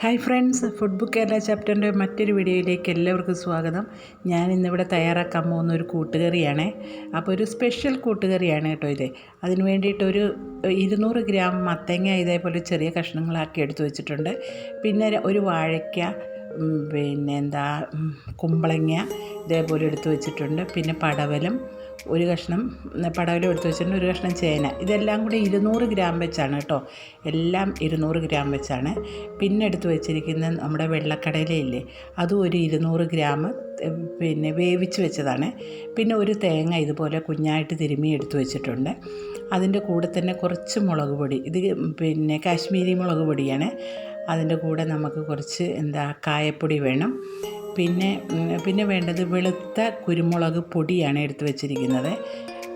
Hi friends food book Kerala ചാപ്റ്ററിന്റെ മറ്റൊരു വീഡിയോയിലേക്ക് എല്ലാവർക്കും സ്വാഗതം. ഞാൻ ഇന്നിവിടെ തയ്യാറാക്കാൻ പോകുന്ന ഒരു കൂട്ടുകറിയാണ്. അപ്പോൾ ഒരു സ്പെഷ്യൽ കൂട്ടുകറിയാണ് കേട്ടോ ഇത്. അതിന് വേണ്ടിയിട്ടൊരു ഇരുന്നൂറ് ഗ്രാം മത്തങ്ങ ഇതേപോലെ ചെറിയ കഷ്ണങ്ങളാക്കി എടുത്തു വെച്ചിട്ടുണ്ട്. പിന്നെ ഒരു വാഴയ്ക്ക പിന്നെ എന്താ കുമ്പളങ്ങ ഇതേപോലെ എടുത്തു വെച്ചിട്ടുണ്ട്. പിന്നെ പടവലം ഒരു കഷ്ണം പടവലം എടുത്ത് വെച്ചിട്ടുണ്ട് ഒരു കഷ്ണം ചേന. ഇതെല്ലാം കൂടി ഇരുന്നൂറ് ഗ്രാം വെച്ചാണ് കേട്ടോ. എല്ലാം ഇരുന്നൂറ് ഗ്രാം വെച്ചാണ്. പിന്നെ എടുത്ത് വെച്ചിരിക്കുന്ന നമ്മുടെ വെള്ളക്കടലയില്ലേ അതും ഒരു ഇരുന്നൂറ് ഗ്രാം പിന്നെ വേവിച്ച് വെച്ചതാണ്. പിന്നെ ഒരു തേങ്ങ ഇതുപോലെ കുഞ്ഞായിട്ട് തിരുമ്മി എടുത്ത് വെച്ചിട്ടുണ്ട്. അതിന്റെ കൂടെ തന്നെ കുറച്ച് മുളക് പൊടി ഇത് പിന്നെ കാശ്മീരി മുളക് പൊടിയാണ്. അതിന്റെ കൂടെ നമുക്ക് കുറച്ച് എന്താ കായപ്പൊടി വേണം. പിന്നെ പിന്നെ വേണ്ടത് വെളുത്ത കുരുമുളക് പൊടിയാണ് എടുത്ത് വെച്ചിരിക്കുന്നത്.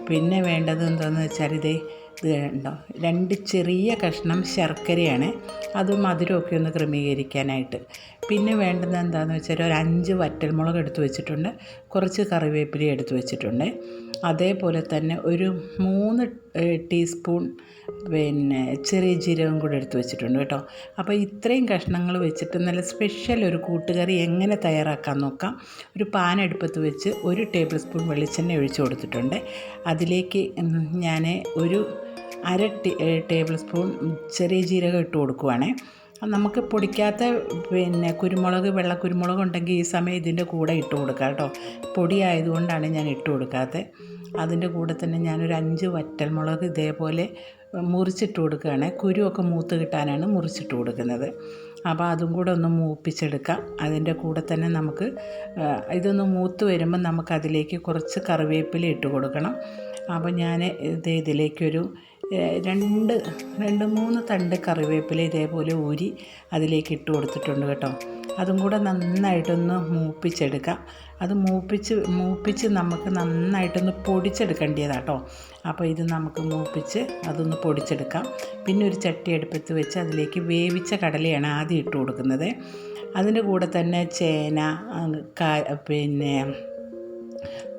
പിന്നെ വേണ്ടത് എന്താണെന്ന് വെച്ചാൽ ഇതേ ഇത് ഉണ്ടോ രണ്ട് ചെറിയ കഷ്ണം ശർക്കരയാണ്. അത് മധുരമൊക്കെ ഒന്ന് ക്രമീകരിക്കാനായിട്ട്. പിന്നെ വേണ്ടത് എന്താണെന്ന് വെച്ചാൽ ഒരു അഞ്ച് വറ്റൽമുളക് എടുത്ത് വെച്ചിട്ടുണ്ട്. കുറച്ച് കറിവേപ്പില എടുത്ത് വെച്ചിട്ടുണ്ട്. അതേപോലെ തന്നെ ഒരു മൂന്ന് ടീസ്പൂൺ പിന്നെ ചെറിയ ജീരകം കൂടെ എടുത്ത് വെച്ചിട്ടുണ്ട് കേട്ടോ. അപ്പോൾ ഇത്രയും കഷ്ണങ്ങൾ വെച്ചിട്ട് നല്ല സ്പെഷ്യൽ ഒരു കൂട്ടുകറി എങ്ങനെ തയ്യാറാക്കാൻ നോക്കാം. ഒരു പാൻ അടുപ്പത്ത് വെച്ച് ഒരു ടേബിൾ സ്പൂൺ വെളിച്ചെണ്ണ ഒഴിച്ചു കൊടുത്തിട്ടുണ്ട്. അതിലേക്ക് ഞാൻ ഒരു അര ടേബിൾ സ്പൂൺ ചെറിയ ജീരകം ഇട്ട് കൊടുക്കുവാണേ. നമുക്ക് പൊടിക്കാത്ത പിന്നെ കുരുമുളക് വെള്ള കുരുമുളക് ഉണ്ടെങ്കിൽ ഈ സമയം ഇതിന്റെ കൂടെ ഇട്ട് കൊടുക്കാം കേട്ടോ. പൊടി ആയതുകൊണ്ടാണ് ഞാൻ ഇട്ട് കൊടുക്കാത്തത്. അതിന്റെ കൂടെ തന്നെ ഞാനൊരു അഞ്ച് വറ്റൽമുളക് ഇതേപോലെ മുറിച്ചിട്ട് കൊടുക്കുകയാണ്. കുരുവൊക്കെ മൂത്ത് കിട്ടാനാണ് മുറിച്ചിട്ട് കൊടുക്കുന്നത്. അപ്പോൾ അതും കൂടെ ഒന്ന് മൂപ്പിച്ചെടുക്കാം. അതിന്റെ കൂടെ തന്നെ നമുക്ക് ഇതൊന്ന് മൂത്ത് വരുമ്പോൾ നമുക്കതിലേക്ക് കുറച്ച് കറിവേപ്പില ഇട്ട് കൊടുക്കണം. അപ്പോൾ ഞാൻ ഇത് ഇതിലേക്കൊരു രണ്ട് രണ്ട് മൂന്ന് തണ്ട് കറിവേപ്പില ഇതേപോലെ ഊരി അതിലേക്ക് ഇട്ട് കൊടുത്തിട്ടുണ്ട് കേട്ടോ. അതും കൂടെ നന്നായിട്ടൊന്ന് മൂപ്പിച്ചെടുക്കാം. അത് മൂപ്പിച്ച് മൂപ്പിച്ച് നമുക്ക് നന്നായിട്ടൊന്ന് പൊടിച്ചെടുക്കേണ്ടതാണ് കേട്ടോ. അപ്പോൾ ഇത് നമുക്ക് മൂപ്പിച്ച് അതൊന്ന് പൊടിച്ചെടുക്കാം. പിന്നെ ഒരു ചട്ടി അടുപ്പത്ത് വെച്ച് അതിലേക്ക് വേവിച്ച കടലയാണ് ആദ്യം ഇട്ട് കൊടുക്കുന്നത്. അതിന്റെ കൂടെ തന്നെ ചേന പിന്നെ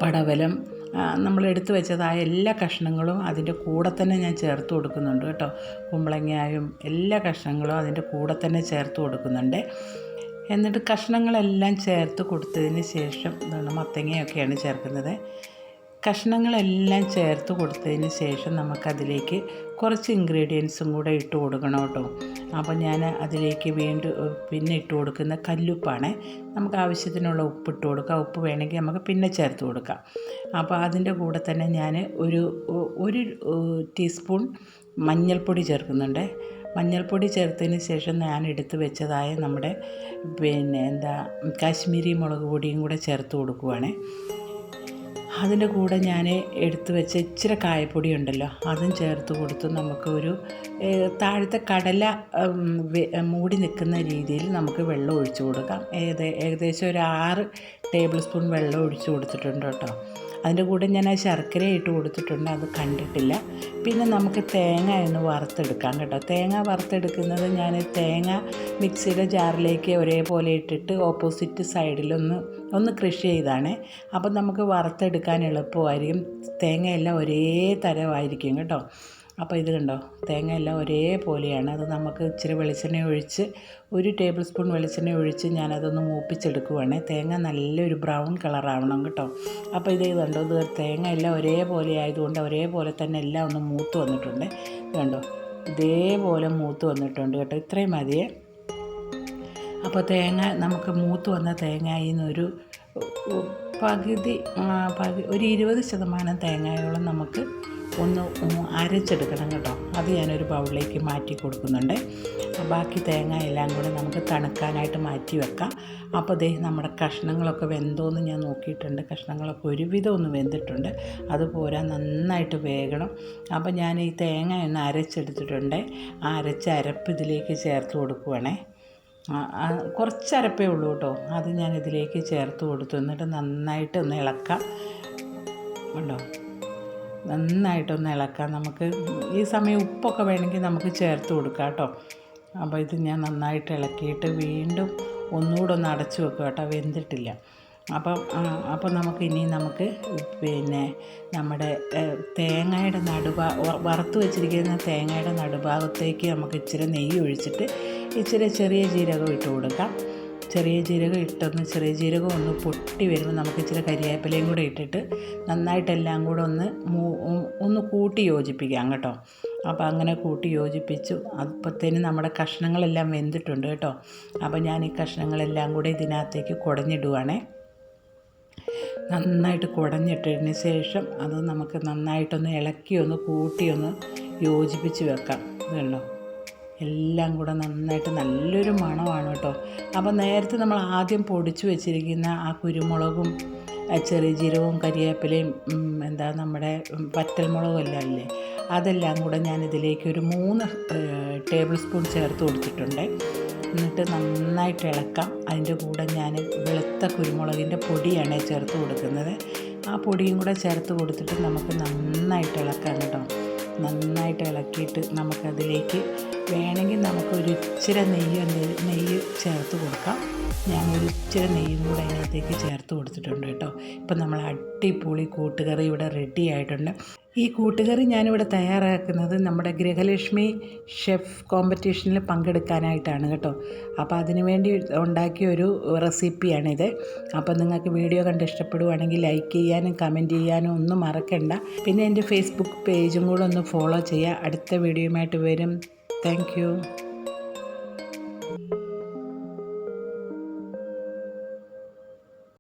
പടവലം നമ്മൾ എടുത്തു വെച്ചതായ എല്ലാ കഷ്ണങ്ങളും അതിന്റെ കൂടെ തന്നെ ഞാൻ ചേർത്ത് കൊടുക്കുന്നുണ്ട് കേട്ടോ. കുമ്പളങ്ങായും എല്ലാ കഷ്ണങ്ങളും അതിന്റെ കൂടെ തന്നെ ചേർത്ത് കൊടുക്കുന്നുണ്ട്. എന്നിട്ട് കഷ്ണങ്ങളെല്ലാം ചേർത്ത് കൊടുത്തതിന് ശേഷം മത്തങ്ങയൊക്കെയാണ് ചേർക്കുന്നത്. കഷ്ണങ്ങളെല്ലാം ചേർത്ത് കൊടുത്തതിന് ശേഷം നമുക്കതിലേക്ക് കുറച്ച് ഇൻഗ്രീഡിയൻസും കൂടെ ഇട്ട് കൊടുക്കണം കേട്ടോ. അപ്പോൾ ഞാൻ അതിലേക്ക് വീണ്ടും പിന്നെ ഇട്ട് കൊടുക്കുന്ന കല്ലുപ്പാണ്. നമുക്ക് ആവശ്യത്തിനുള്ള ഉപ്പ് ഇട്ട് കൊടുക്കാം. ഉപ്പ് വേണമെങ്കിൽ നമുക്ക് പിന്നെ ചേർത്ത് കൊടുക്കാം. അപ്പോൾ അതിന്റെ കൂടെ തന്നെ ഞാൻ ഒരു ഒരു ടീസ്പൂൺ മഞ്ഞൾപ്പൊടി ചേർക്കുന്നുണ്ട്. മഞ്ഞൾപ്പൊടി ചേർത്തതിന് ശേഷം ഞാൻ എടുത്ത് വെച്ചതായ നമ്മുടെ പിന്നെ എന്താ കാശ്മീരി മുളക് പൊടിയും കൂടെ ചേർത്ത് കൊടുക്കുവാണ്. അതിന്റെ കൂടെ ഞാൻ എടുത്തു വെച്ച ഇച്ചിരി കായപ്പൊടി ഉണ്ടല്ലോ അതും ചേർത്ത് കൊടുത്ത് നമുക്കൊരു താഴത്തെ കടല മൂടി നിൽക്കുന്ന രീതിയിൽ നമുക്ക് വെള്ളം ഒഴിച്ചു കൊടുക്കാം. ഏത് ഏകദേശം ഒരു ആറ് ടേബിൾ സ്പൂൺ വെള്ളം ഒഴിച്ചു കൊടുത്തിട്ടുണ്ട് കേട്ടോ. അതിന്റെ കൂടെ ഞാൻ ആ ശർക്കര ഇട്ട് കൊടുത്തിട്ടുണ്ട് അത് കണ്ടിട്ടില്ല. പിന്നെ നമുക്ക് തേങ്ങ ഒന്ന് വറുത്തെടുക്കാം കേട്ടോ. തേങ്ങ വറുത്തെടുക്കുന്നത് ഞാൻ തേങ്ങ മിക്സിയുടെ ജാറിലേക്ക് ഒരേപോലെ ഇട്ടിട്ട് ഓപ്പോസിറ്റ് സൈഡിലൊന്ന് ഒന്ന് കൃഷി ചെയ്താണ്. അപ്പം നമുക്ക് വറുത്തെടുക്കാൻ എളുപ്പമായിരിക്കും. തേങ്ങയെല്ലാം ഒരേ തരമായിരിക്കും കേട്ടോ. അപ്പോൾ ഇത് കണ്ടോ? തേങ്ങയെല്ലാം ഒരേപോലെയാണ് അത് നമുക്ക് ഇച്ചിരി വെളിച്ചെണ്ണ ഒഴിച്ച് ഒരു ടേബിൾ സ്പൂൺ വെളിച്ചെണ്ണ ഒഴിച്ച് ഞാനതൊന്ന് മൂപ്പിച്ചെടുക്കുവാണ്. തേങ്ങ നല്ലൊരു ബ്രൗൺ കളറാവണം കേട്ടോ. അപ്പോൾ ഇത് കണ്ടോ? ഇത് തേങ്ങ എല്ലാം ഒരേ പോലെ ആയതുകൊണ്ട് ഒരേപോലെ തന്നെ എല്ലാം ഒന്ന് മൂത്ത് വന്നിട്ടുണ്ട്. കണ്ടോ? ഇതേപോലെ മൂത്ത് വന്നിട്ടുണ്ട് കേട്ടോ. ഇത്രയും മതിയേ. അപ്പോൾ തേങ്ങ നമുക്ക് മൂത്ത് വന്ന തേങ്ങയിൽ നിന്നൊരു പകുതി ഒരു ഇരുപത് ശതമാനം തേങ്ങയോളം നമുക്ക് ഒന്ന് അരച്ചെടുക്കണം കേട്ടോ. അത് ഞാനൊരു ബൗളിലേക്ക് മാറ്റി കൊടുക്കുന്നുണ്ട്. ബാക്കി തേങ്ങ എല്ലാം കൂടെ നമുക്ക് തണുക്കാനായിട്ട് മാറ്റി വെക്കാം. അപ്പോൾ ദേ നമ്മുടെ കഷ്ണങ്ങളൊക്കെ വെന്തോന്ന് ഞാൻ നോക്കിയിട്ടുണ്ട്. കഷ്ണങ്ങളൊക്കെ ഒരുവിധം ഒന്ന് വെന്തിട്ടുണ്ട്. അതുപോരാ നന്നായിട്ട് വേകണം. അപ്പോൾ ഞാൻ ഈ തേങ്ങ ഒന്ന് അരച്ചെടുത്തിട്ടുണ്ട്. ആ അരച്ച അരപ്പ് ഇതിലേക്ക് ചേർത്ത് കൊടുക്കുവാണേ. കുറച്ച് അരപ്പേ ഉള്ളൂ കേട്ടോ. അത് ഞാൻ ഇതിലേക്ക് ചേർത്ത് കൊടുത്തു. എന്നിട്ട് നന്നായിട്ട് ഒന്ന് ഇളക്കാം. ഉണ്ടോ നന്നായിട്ടൊന്ന് ഇളക്കാം. നമുക്ക് ഈ സമയം ഉപ്പൊക്കെ വേണമെങ്കിൽ നമുക്ക് ചേർത്ത് കൊടുക്കാം കേട്ടോ. അപ്പോൾ ഇത് ഞാൻ നന്നായിട്ട് ഇളക്കിയിട്ട് വീണ്ടും ഒന്നുകൂടെ ഒന്ന് അടച്ചു വെക്കുക കേട്ടോ. വെന്തിട്ടില്ല. അപ്പം അപ്പം നമുക്ക് ഇനി നമുക്ക് പിന്നെ നമ്മുടെ തേങ്ങയുടെ നടുഭാ വറുത്ത് വെച്ചിരിക്കുന്ന തേങ്ങയുടെ നടുഭാഗത്തേക്ക് നമുക്ക് ഇച്ചിരി നെയ്യ് ഒഴിച്ചിട്ട് ഇച്ചിരി ചെറിയ ജീരകം ഇട്ട് കൊടുക്കാം. ചെറിയ ജീരകം ഇട്ടൊന്ന് ചെറിയ ജീരകം ഒന്ന് പൊട്ടി വരുമ്പോൾ നമുക്ക് ഇച്ചിരി കരിവേപ്പിലയും കൂടെ ഇട്ടിട്ട് നന്നായിട്ടെല്ലാം കൂടെ ഒന്ന് ഒന്ന് കൂട്ടി യോജിപ്പിക്കാം കേട്ടോ. അപ്പോൾ അങ്ങനെ കൂട്ടി യോജിപ്പിച്ചു. അപ്പോഴത്തേന് നമ്മുടെ കഷ്ണങ്ങളെല്ലാം വെന്തിട്ടുണ്ട് കേട്ടോ. അപ്പോൾ ഞാൻ ഈ കഷ്ണങ്ങളെല്ലാം കൂടെ ഇതിനകത്തേക്ക് കുടഞ്ഞിടുവാണേ. നന്നായിട്ട് കുടഞ്ഞിട്ടതിന് ശേഷം അത് നമുക്ക് നന്നായിട്ടൊന്ന് ഇളക്കി ഒന്ന് കൂട്ടി ഒന്ന് യോജിപ്പിച്ച് വെക്കാം. വെള്ളം എല്ലാം കൂടെ നന്നായിട്ട് നല്ലൊരു മണമാണ് കേട്ടോ. അപ്പോൾ നേരത്തെ നമ്മൾ ആദ്യം പൊടിച്ചു വെച്ചിരിക്കുന്ന ആ കുരുമുളകും ചെറിയ ജീരകവും കരിവേപ്പിലയും എന്താ നമ്മുടെ പറ്റൽമുളകും എല്ലാം ഇല്ലേ? അതെല്ലാം കൂടെ ഞാനിതിലേക്ക് ഒരു മൂന്ന് ടേബിൾ സ്പൂൺ ചേർത്ത് കൊടുത്തിട്ടുണ്ട്. എന്നിട്ട് നന്നായിട്ട് ഇളക്കാം. അതിന്റെ കൂടെ ഞാൻ വെളുത്ത കുരുമുളകിന്റെ പൊടിയാണ് ചേർത്ത് കൊടുക്കുന്നത്. ആ പൊടിയും കൂടെ ചേർത്ത് കൊടുത്തിട്ട് നമുക്ക് നന്നായിട്ട് ഇളക്കാം കേട്ടോ. നന്നായിട്ട് ഇളക്കിയിട്ട് നമുക്കതിലേക്ക് വേണമെങ്കിൽ നമുക്ക് ഒരു ഇച്ചിരി നെയ്യ് നെയ്യ് ചേർത്ത് കൊടുക്കാം. ഞാൻ ഒരു ഇച്ചിരി നെയ്യും കൂടെ അതിനകത്തേക്ക് ചേർത്ത് കൊടുത്തിട്ടുണ്ട് കേട്ടോ. ഇപ്പം നമ്മൾ അടിപൊളി കൂട്ടുകറി ഇവിടെ റെഡി ആയിട്ടുണ്ട്. ഈ കൂട്ടുകറി ഞാനിവിടെ തയ്യാറാക്കുന്നത് നമ്മുടെ ഗൃഹലക്ഷ്മി ഷെഫ് കോമ്പറ്റീഷനിൽ പങ്കെടുക്കാനായിട്ടാണ് കേട്ടോ. അപ്പോൾ അതിനു വേണ്ടി ഉണ്ടാക്കിയ ഒരു റെസിപ്പിയാണിത് അപ്പോൾ നിങ്ങൾക്ക് വീഡിയോ കണ്ട് ഇഷ്ടപ്പെടുവാണെങ്കിൽ ലൈക്ക് ചെയ്യാനും കമന്റ് ചെയ്യാനും ഒന്നും മറക്കണ്ട. പിന്നെ എന്റെ ഫേസ്ബുക്ക് പേജും കൂടെ ഒന്ന് ഫോളോ ചെയ്യുക. അടുത്ത വീഡിയോയുമായിട്ട് വരും. Thank you.